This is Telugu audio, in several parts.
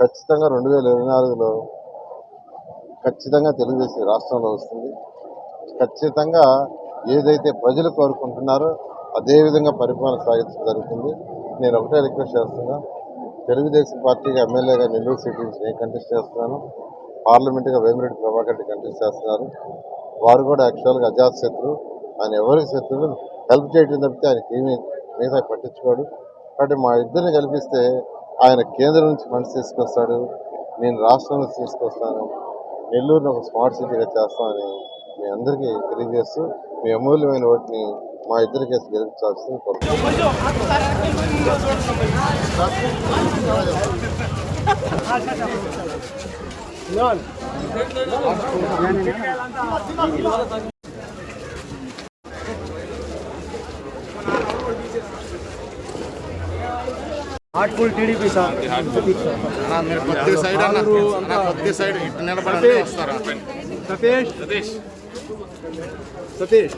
ఖచ్చితంగా రెండు వేల ఇరవై నాలుగులో ఖచ్చితంగా తెలుగుదేశం రాష్ట్రంలో వస్తుంది. ఖచ్చితంగా ఏదైతే ప్రజలు కోరుకుంటున్నారో అదేవిధంగా పరిపాలన సాగించడం జరుగుతుంది. నేను ఒకటే రిక్వెస్ట్ చేస్తున్నా తెలుగుదేశం పార్టీగా ఎమ్మెల్యేగా నెల్లూరు సిటీ నుంచి నేను కంటెస్ట్ చేస్తున్నాను. పార్లమెంట్గా వేమిరెడ్డి ప్రభాకర్ రెడ్డి కంటెస్ట్ చేస్తున్నారు. వారు కూడా యాక్చువల్గా అజాత్ శత్రు. ఆయన ఎవరికి శత్రువులు హెల్ప్ చేయడం తప్పితే ఆయనకి ఏమీ మిగతా పట్టించుకోడు. కాబట్టి మా ఇద్దరిని కల్పిస్తే ఆయన కేంద్రం నుంచి ఫండ్స్ తీసుకొస్తాడు. నేను రాష్ట్రం నుంచి తీసుకొస్తాను. నెల్లూరుని ఒక స్మార్ట్ సిటీగా చేస్తామని మీ అందరికీ తెలియజేస్తూ మీ అమూల్యమైన ఓటుని మా ఇద్దరి కేసు గెలిపించాల్సింది కోరుతున్నాను హార్ట్ఫుల్ టీడీపీ సార్ అన్నా, మీరు కొద్దిగా సైడ్ అన్న అన్న, కొద్దిగా సైడ్ ఇటు నిలబడండి వస్తారా సతీష్ సతీష్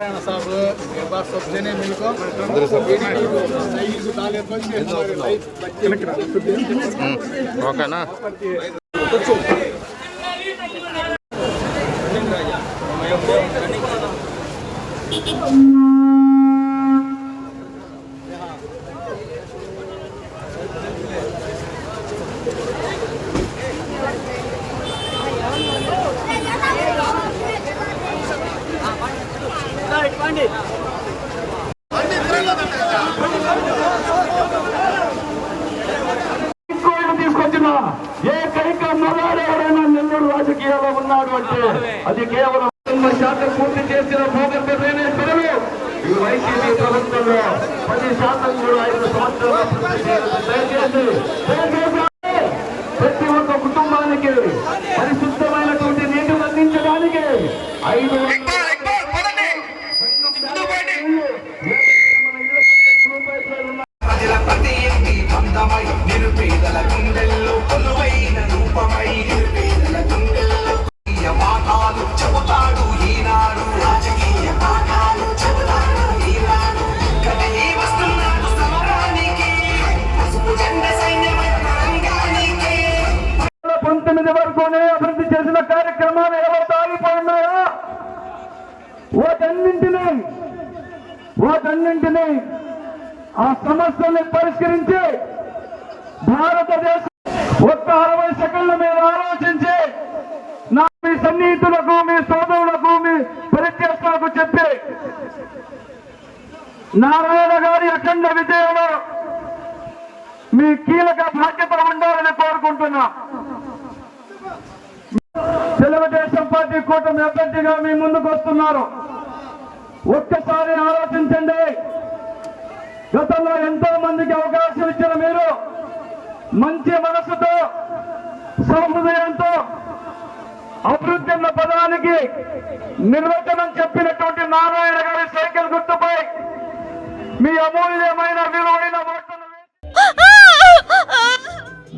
नारायण साहब एक बार सब जने मिलकर ओके ना అది కేవలం తొంభై శాతం పూర్తి చేసిన భూగర్భ డ్రైనేజ్ పనులు. ఈ వైసీపీ ప్రభుత్వంలో పది శాతం కూడా ఐదు సంవత్సరాలు పూర్తి దయచేసి ఒక్క కుటుంబానికి పరిశుద్ధమైనటువంటి నీటిని అందించడానికి ఐదు వందల తొమ్మిది పంతొమ్మిది వరకునే అభివృద్ధి చేసిన కార్యక్రమాలు ఎవరు ఆగిపోయినాయో వాటన్నింటినీ వాటన్నింటినీ ఆ సమస్యల్ని పరిష్కరించి భారతదేశం ఒక్క అరవై సెకండ్ల మీద ఆలోచించి నా మీ సన్నిహితులకు మీ సోదరులకు మీ పరిచయస్తులకు చెప్పి నారాయణ గారి అఖండ విజయంలో మీ కీలక బాధ్యత ఉండాలని కోరుకుంటున్నా. తెలుగుదేశం పార్టీ కూటమి అభ్యర్థిగా మీ ముందుకు వస్తున్నారు. ఒక్కసారి ఆలోచించండి. గతంలో ఎంతో మందికి అవకాశం ఇచ్చిన మీరు మంచి మనసుతో సహృదయంతో అభివృద్ధి అన్న పదానికి నిర్వచనం చెప్పినటువంటి నారాయణ గారి సైకిల్ గుర్తుపై మీ అమూల్యమైన విలువైన ఓట్లను